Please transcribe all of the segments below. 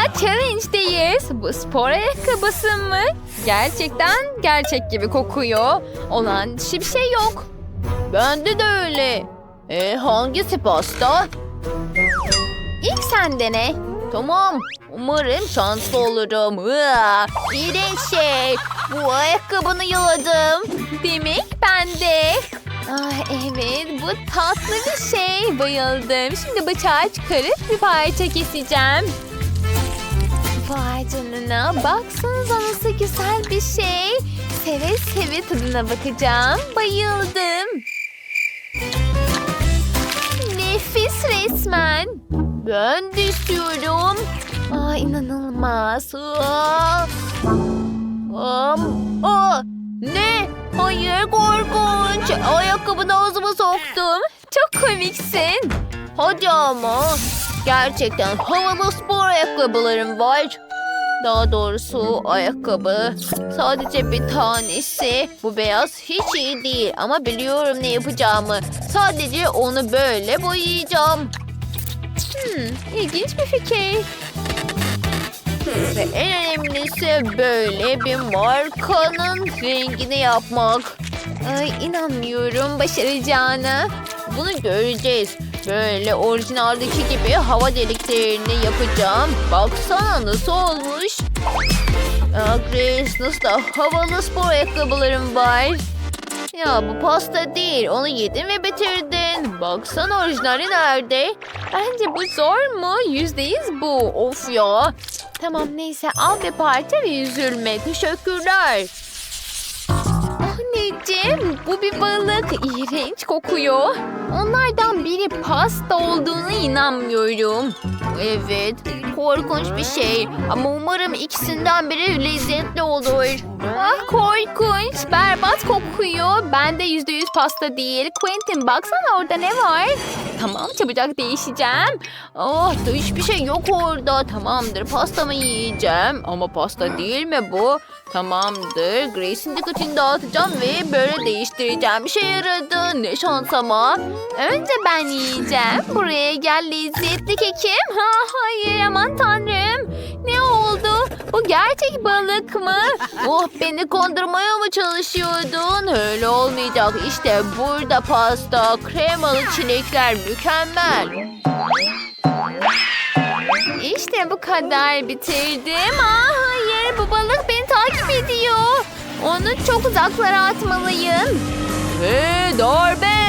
Aa, challenge'deyiz. Bu spor ayakkabısı mı? Gerçekten gerçek gibi kokuyor. Olan dışı bir şey yok. Bende de öyle. E hangisi pasta? İlk sen dene. Tamam. Umarım şanslı olurum. İğrenç şey. Bu ayakkabını yaladım. Demek ben de. Ah evet bu tatlı bir şey. Bayıldım. Şimdi bıçağı çıkarıp bir parça keseceğim. Vay canına baksanıza nasıl güzel bir şey. Seve seve tadına bakacağım. Bayıldım. Nefis resmen. Ben de istiyorum. Aa inanılmaz. Aa. Am, aa, ne? Hayır korkunç. Ayakkabını ağzıma soktum. Çok komiksin. Hadi ama. Gerçekten havalı spor ayakkabılarım var. Daha doğrusu ayakkabı. Sadece bir tanesi. Bu beyaz hiç iyi değil ama biliyorum ne yapacağımı. Sadece onu böyle boyayacağım. Hmm, ilginç bir fikir. Ve en önemlisi böyle bir markanın rengini yapmak. Ay inanmıyorum başaracağına. Bunu göreceğiz. Böyle orijinaldeki gibi hava deliklerini yapacağım. Baksana nasıl olmuş. Aa, Grace nasıl da havalı spor ayakkabılarım var. Ya bu pasta değil. Onu yedin ve bitirdin. Baksana orijinali nerede? Bence bu zor mu? Yüzde yüz bu. Of ya. Tamam neyse al bir parça ve üzülme. Teşekkürler. Anneciğim bu bir balık. İğrenç kokuyor. Onlardan biri pasta olduğuna inanmıyorum. Evet, korkunç bir şey. Ama umarım ikisinden biri lezzetli olur. Ah korkunç. Berbat kokuyor. Bende yüzde yüz pasta değil. Quentin baksana orada ne var? Tamam çabucak değişeceğim. Ah, da hiçbir şey yok orada. Tamamdır, pastamı yiyeceğim. Ama pasta değil mi bu? Tamamdır, Grace'in dikkatini dağıtacağım ve böyle değiştireceğim. Bir şey yaradı. Ne şans ama. Önce ben yiyeceğim. Buraya gel lezzetli kekim. Ha, hayır aman tanrım. Ne oldu? Bu gerçek balık mı? Oh, beni kandırmaya mı çalışıyordun? Öyle olmayacak. İşte burada pasta, kremalı çilekler mükemmel. İşte bu kadar bitirdim. Aa, hayır bu balık beni takip ediyor. Onu çok uzaklara atmalıyım. Ve darbe.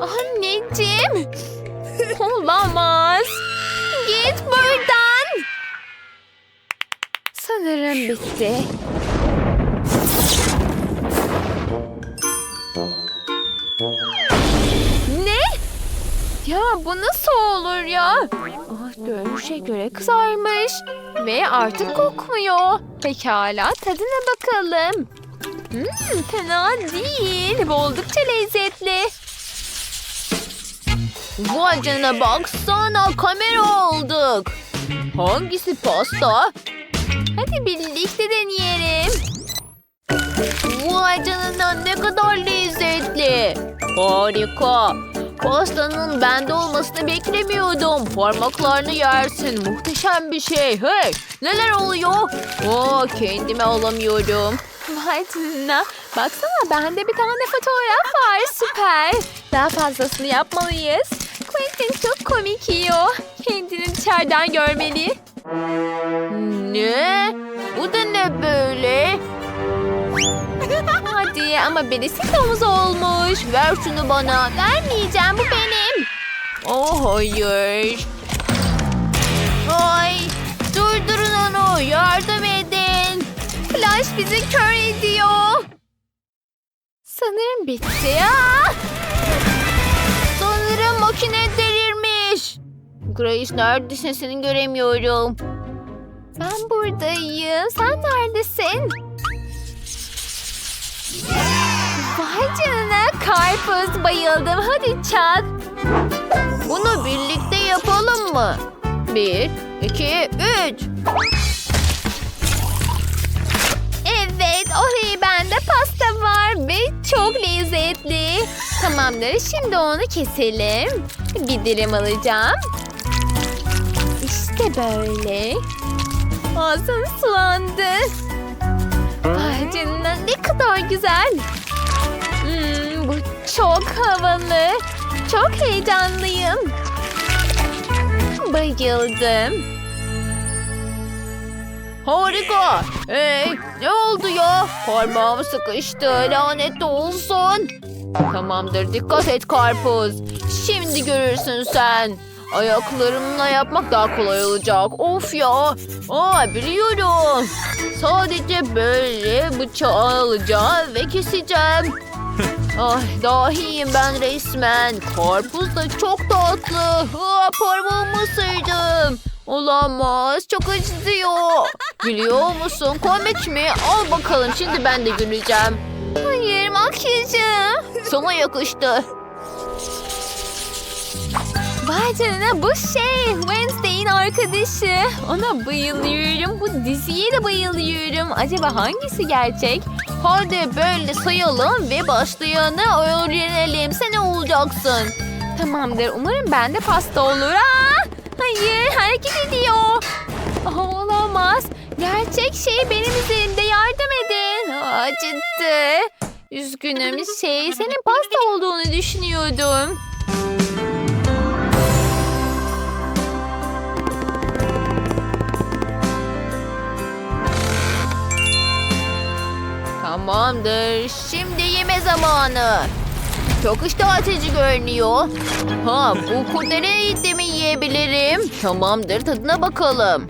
Anneciğim! Olamaz. Git buradan. Sanırım bitti. Ne? Ya bu nasıl olur ya? Ah, görünüşe göre kızarmış. Ve artık kokmuyor. Pekala tadına bakalım. Hmm, fena değil. Bu oldukça lezzetli. Vay canına baksana kamera aldık. Hangisi pasta? Hadi birlikte deneyelim. Vay canına ne kadar lezzetli. Harika. Pastanın bende olmasını beklemiyordum. Parmaklarını yersin. Muhteşem bir şey. Hey neler oluyor? Aa, kendime alamıyorum. Vay canına. Baksana bende bir tane fotoğraf var. Süper. Daha fazlasını yapmalıyız. Quentin çok komik yiyor. Kendini dışarıdan görmeli. Ne? Bu da ne böyle? Hadi ama birisi domuz olmuş. Ver şunu bana. Vermeyeceğim bu benim. Oh hayır. Ay durdurun onu yardım edin. Flash bizi kör ediyor. Sanırım bitti. Aa! Grace neredesin seni göremiyorum. Ben buradayım. Sen neredesin? Vay canına karpuz bayıldım. Hadi çak. Bunu birlikte yapalım mı? Bir, iki, üç. Evet oraya bende pasta var ve çok lezzetli. Tamamdır, şimdi onu keselim. Bir dilim alacağım. İşte böyle. Ağzım sulandı. Canına ne kadar güzel. Hmm, bu çok havalı. Çok heyecanlıyım. Bayıldım. Harika. Hey ne oldu ya? Parmağım sıkıştı lanet olsun. Tamamdır dikkat et karpuz. Şimdi görürsün sen. Ayaklarımla yapmak daha kolay olacak. Of ya. Aa biliyorum. Sadece böyle bıçağı alacağım ve keseceğim. Ay dahiyim ben resmen. Karpuz da çok tatlı. Aa, parmağımı ısırdım. Olamaz. Çok acıtıyor. Biliyor musun? Komik mi? Al bakalım şimdi ben de güleceğim. Hayır makyajım. Sana yakıştı. Vay bu şey Wednesday'in arkadaşı. Ona bayılıyorum. Bu diziye de bayılıyorum. Acaba hangisi gerçek? Hadi böyle sayalım ve başlayanı öğrenelim. Sen ne olacaksın? Tamamdır. Umarım bende pasta olur. Aa, hayır hareket ediyor. Aa, olamaz. Gerçek şey benim üzerimde yardım edin. Acıttı. Üzgünüm şey senin pasta olduğunu düşünüyordum. Tamamdır. Şimdi yeme zamanı. Çok iştah açıcı görünüyor. Ha bu kurdele de mi yiyebilirim? Tamamdır tadına bakalım.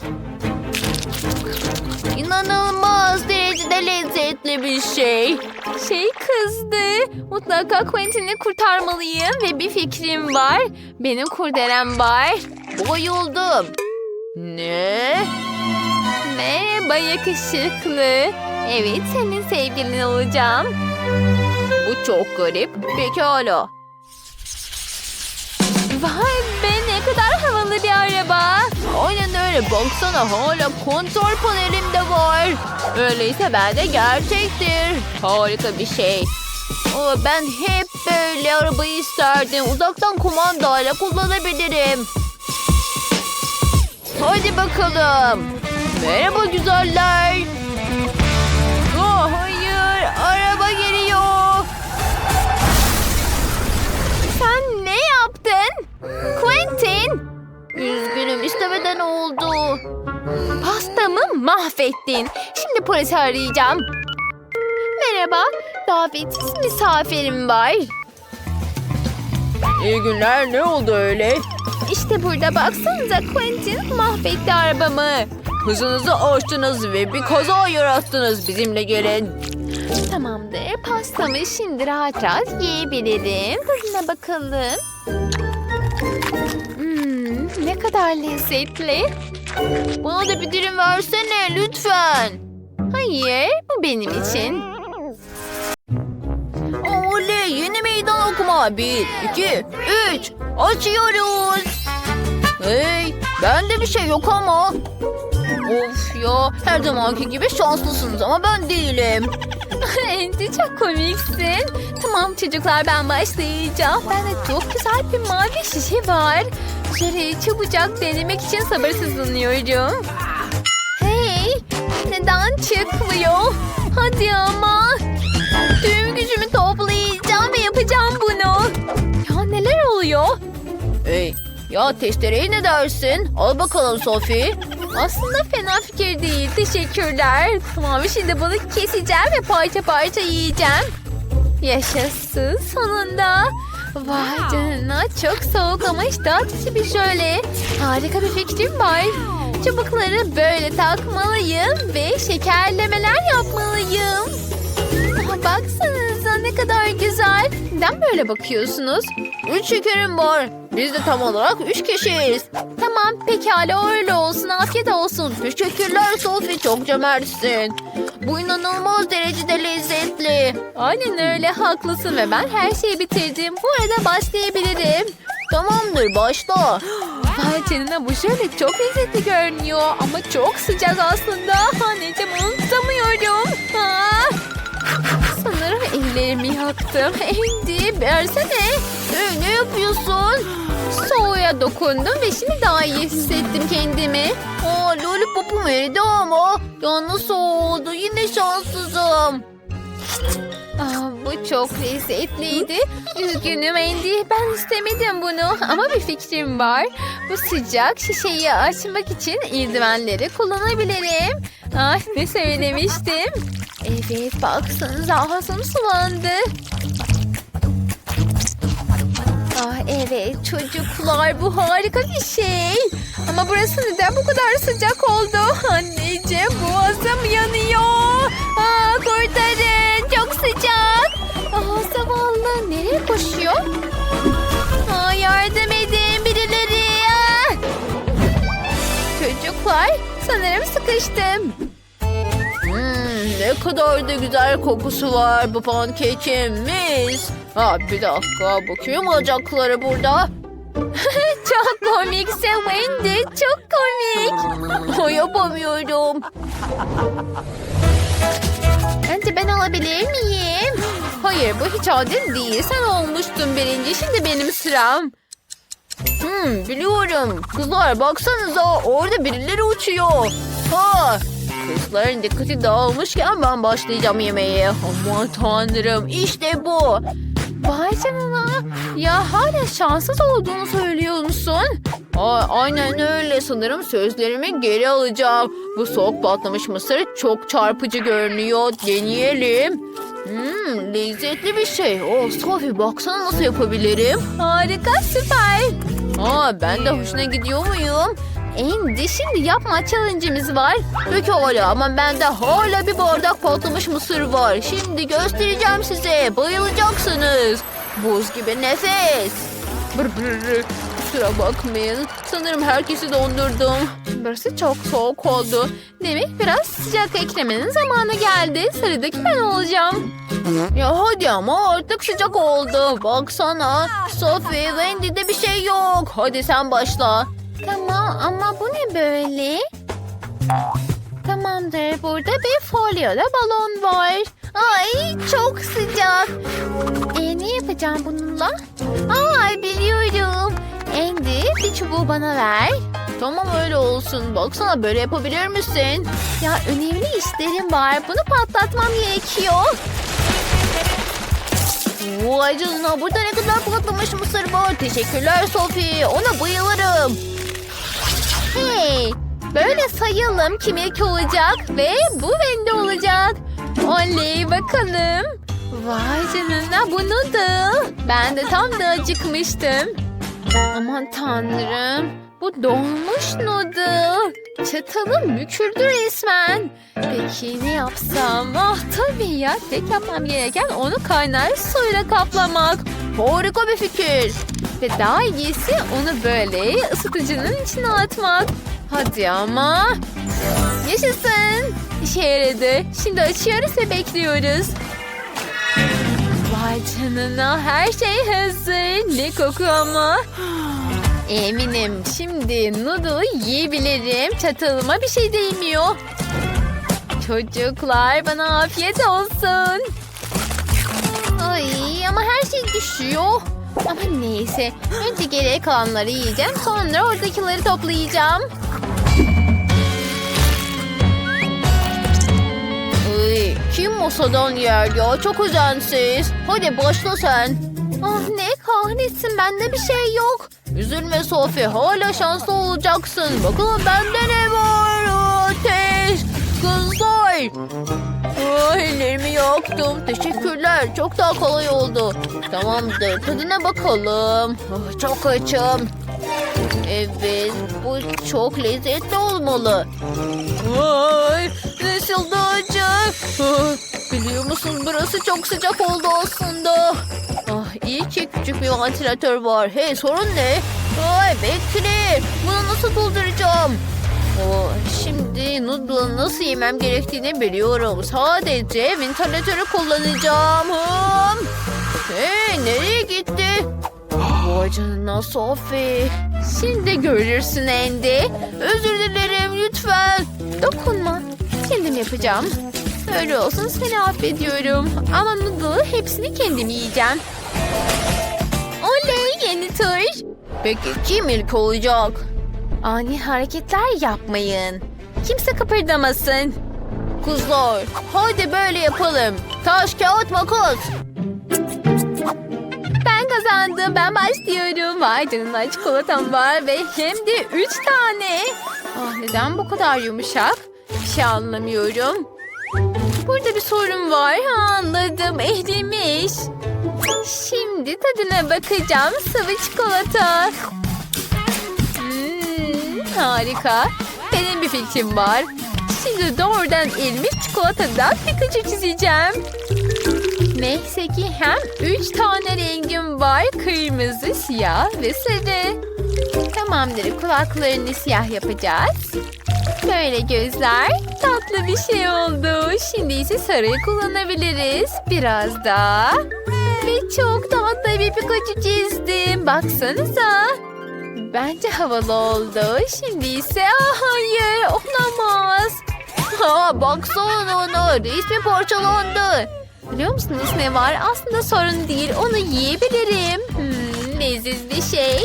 İnanılmaz derecede lezzetli bir şey. Şey kızdı. Mutlaka Quentin'i kurtarmalıyım ve bir fikrim var. Benim kurdelem var. Bayıldım. Ne? Merhaba yakışıklı. Evet senin sevgilin olacağım. Bu çok garip. Pekala. Vay be ne kadar havalı bir araba. Aynen öyle. Baksana hala kontrol panelim de var. Öyleyse ben de gerçektir. Harika bir şey. Aa, ben hep böyle arabayı isterdim. Uzaktan kumandayla kullanabilirim. Hadi bakalım. Merhaba güzeller. Quentin Üzgünüm, istemeden oldu. pastamı mahvettin. Şimdi polisi arayacağım. Merhaba davetsiz misafirim var. İyi günler, ne oldu öyle? İşte burada baksanıza Quentin mahvetti arabamı. Hızınızı aştınız ve bir kaza yarattınız. Bizimle gelin. Tamamdır. Pastamı şimdi rahat rahat yiyebilirim. Tadına bakalım. Ne kadar lezzetli. Bana da bir dilim versene lütfen. Hayır, bu benim için. Oley yeni meydan okuma. Bir, iki, üç. Açıyoruz. Hey bende bir şey yok ama. Of ya her zamanki gibi şanslısınız ama ben değilim. Andy çok komiksin. Tamam çocuklar ben başlayacağım. Bende çok güzel bir mavi şişe var. Şöyle çabucak denemek için sabırsızlanıyorum. Hey neden çıkmıyor? Hadi ama. Tüm gücümü toplayacağım ve yapacağım bunu. Ya neler oluyor? Hey ya testereye ne dersin? Al bakalım Sophie. Aslında fena fikir değil. Teşekkürler. Tamam şimdi bunu keseceğim ve parça parça yiyeceğim. Yaşasın sonunda. Vay canına çok soğuk ama iştah açıcı bir şöyle. Harika bir fikrim var. Çubukları böyle takmalıyım ve şekerlemeler yapmalıyım. Baksanıza ne kadar güzel. Neden böyle bakıyorsunuz? Üç şekerim var. Biz de tam olarak üç kişiyiz. Tamam pekala öyle olsun afiyet olsun. Teşekkürler Sophie çok cömertsin. Bu inanılmaz derecede lezzetli. Aynen öyle haklısın ve ben her şeyi bitirdim. Bu arada başlayabilirim. Tamamdır başla. Vay canına bu şöyle çok lezzetli görünüyor ama çok sıcak aslında. Anneciğim unutamıyorum. Aa! Ellerimi yaktım. Andy versene. Ee, ne yapıyorsun? Soğuğa dokundum ve şimdi daha iyi hissettim kendimi. Aa, lollipopum eridi ama. Ya nasıl oldu? Yine şanssızım. Aa, bu çok lezzetliydi. Üzgünüm Andy. Ben istemedim bunu. Ama bir fikrim var. Bu sıcak şişeyi açmak için eldivenleri kullanabilirim. Ah ne söylemiştim. Evet baksanıza ağzım sulandı. Ah evet çocuklar bu harika bir şey. Ama burası neden bu kadar sıcak oldu? Anneciğim sıkıştım. Hmm, ne kadar da güzel kokusu var bu pankekin. Ha, bir dakika bakıyorum bacakları burada. Çok komiksin Wendy. Çok komik. O yapamıyorum. Bence ben alabilir miyim? Hayır bu hiç adil değil. Sen olmuştun birinci. Şimdi benim sıram. Hmm, biliyorum. Kızlar baksanıza orada birileri uçuyor. Ha, kızların dikkati dağılmışken ben başlayacağım yemeğe. Aman tanrım işte bu. Vay canına. Ya hala şanssız olduğunu söylüyor musun? Aa, aynen öyle sanırım sözlerimi geri alacağım. Bu soğuk patlamış mısır çok çarpıcı görünüyor. Deneyelim. Hmm, lezzetli bir şey. Oh, Sophie baksana nasıl yapabilirim. Harika süper. Aa, ben de hoşuna gidiyor muyum? Andy şimdi yapma challenge'imiz var. Pekala ama bende hala bir bardak patlamış mısır var. Şimdi göstereceğim size. Bayılacaksınız. Buz gibi nefes. Brr brr. Kusura bakmayın. Sanırım herkesi dondurdum. Burası çok soğuk oldu. Demek biraz sıcak eklemenin zamanı geldi. Sıradaki ben olacağım. Ya hadi ama artık sıcak oldu. Baksana. Sophie, Wendy'de bir şey yok. Hadi sen başla. Tamam ama bu ne böyle? Tamamdır. Burada bir folyoda balon var. Ay çok sıcak. E, ne yapacağım bununla? Ay biliyorum. Andy bir çubuğu bana ver. Tamam öyle olsun. Baksana böyle yapabilir misin? Ya önemli işlerim var. Bunu patlatmam gerekiyor. Vay canına burada ne kadar patlamış mısır var. Teşekkürler Sophie. Ona bayılırım. Hey, böyle sayalım kim ilk olacak ve bu bende olacak. Oley bakalım. Vay canına bu noodle. Ben de tam da acıkmıştım. Aman tanrım. Bu donmuş noodle. Çatalım büküldü resmen. Peki ne yapsam? Ah tabii ya. Tek yapmam gereken onu kaynar suyla kaplamak. Harika bir fikir. Ve daha iyisi onu böyle ısıtıcının içine atmak. Hadi ama. Yaşasın. İşe yaradı. Şimdi açıyoruz ve bekliyoruz. Vay canına her şey hazır. Ne koku ama. Eminim şimdi noodle yiyebilirim. Çatalıma bir şey değmiyor. Çocuklar bana afiyet olsun. Ay ama her şey düşüyor. Ama neyse. Önce geriye kalanları yiyeceğim. Sonra oradakileri toplayacağım. Ay, kim masadan yer ya? Çok özensiz. Hadi başla sen. Ah ne kahretsin bende bir şey yok. Üzülme Sophie. Hala şanslı olacaksın. Bakalım bende ne var? Ateş. Kızlar. Ay, ellerimi yaktım. Teşekkürler. Çok daha kolay oldu. Tamamdır. Tadına bakalım. Ah, çok açım. Evet. Bu çok lezzetli olmalı. Ay, nasıl da acı. Ah, Biliyor musun burası çok sıcak oldu aslında. Ah, iyi ki küçük bir ventilatör var. Hey sorun ne? Ay bekle. Bunu nasıl dolduracağım? Şimdi noodle'ı nasıl yemem gerektiğini biliyorum. Sadece ventilatörü kullanacağım. Hey nereye gitti? Vay canına Sophie. Şimdi görürsün Andy. Özür dilerim lütfen. Dokunma. Kendim yapacağım. Öyle olsun seni affediyorum. Ama noodle'ı hepsini kendim yiyeceğim. Oley yeni tur. Peki kim ilk olacak? Ani hareketler yapmayın. Kimse kıpırdamasın. Kızlar hadi böyle yapalım. Taş kağıt makas. Ben kazandım. Ben başlıyorum. Vay canına çikolatam var ve hem de üç tane. Ah neden bu kadar yumuşak? Bir şey anlamıyorum. Burada bir sorun var. Ha, anladım. Erimiş. Şimdi tadına bakacağım. Sıvı çikolata. Harika. Benim bir fikrim var. Şimdi doğrudan erimiş çikolatadan Pikachu çizeceğim. Neyse ki hem üç tane rengim var. Kırmızı, siyah ve sarı. Tamamdır. Kulaklarını siyah yapacağız. Böyle gözler. Tatlı bir şey oldu. Şimdi ise sarıyı kullanabiliriz. Biraz daha. Ve çok tatlı bir Pikachu çizdim. Baksanıza. Bence havalı oldu. Şimdi ise hayır olamaz. Ha baksana ona resmi parçalandı. Biliyor musunuz ne var? Aslında sorun değil. Onu yiyebilirim. Hmm, leziz bir şey.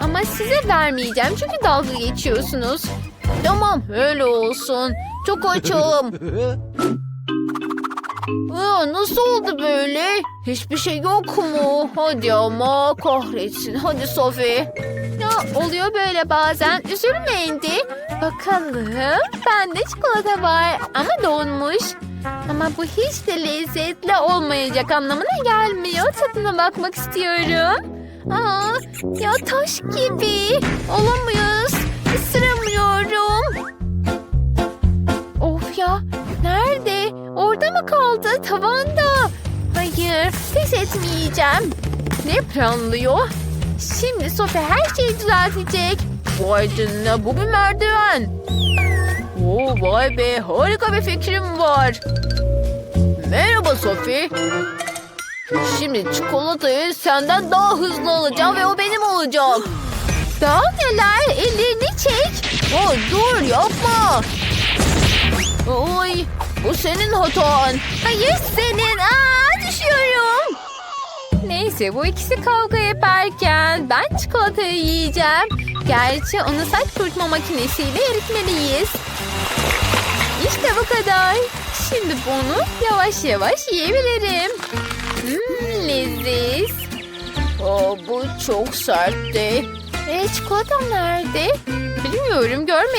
Ama size vermeyeceğim çünkü dalga geçiyorsunuz. Tamam öyle olsun. Çok açım. Aa, nasıl oldu böyle? Hiçbir şey yok mu? Hadi ama kahretsin. Hadi Sophie. Ya oluyor böyle bazen. Üzülme Andy. Bakalım. Bende çikolata var ama donmuş. Ama bu hiç de lezzetli olmayacak anlamına gelmiyor. Tadına bakmak istiyorum. Aa, ya taş gibi. Olamıyoruz. Isıramıyorum. Kaldı? Tavanda. Hayır. Pes etmeyeceğim. Ne planlıyor? Şimdi Sophie her şeyi düzeltecek. Vay canına bu bir merdiven. Oo, vay be harika bir fikrim var. Merhaba Sophie. Şimdi çikolatayı senden daha hızlı alacağım ve o benim olacak. Daha neler? Ellerini çek. Oh, dur yapma. Oy, bu senin hatan. Hayır senin. Aa, düşüyorum. Neyse bu ikisi kavga yaparken ben çikolatayı yiyeceğim. Gerçi onu saç kurutma makinesiyle eritmeliyiz. İşte bu kadar. Şimdi bunu yavaş yavaş yiyebilirim. Hmm, leziz. Aa, bu çok sertti. E, çikolatam nerede? Bilmiyorum görmedim.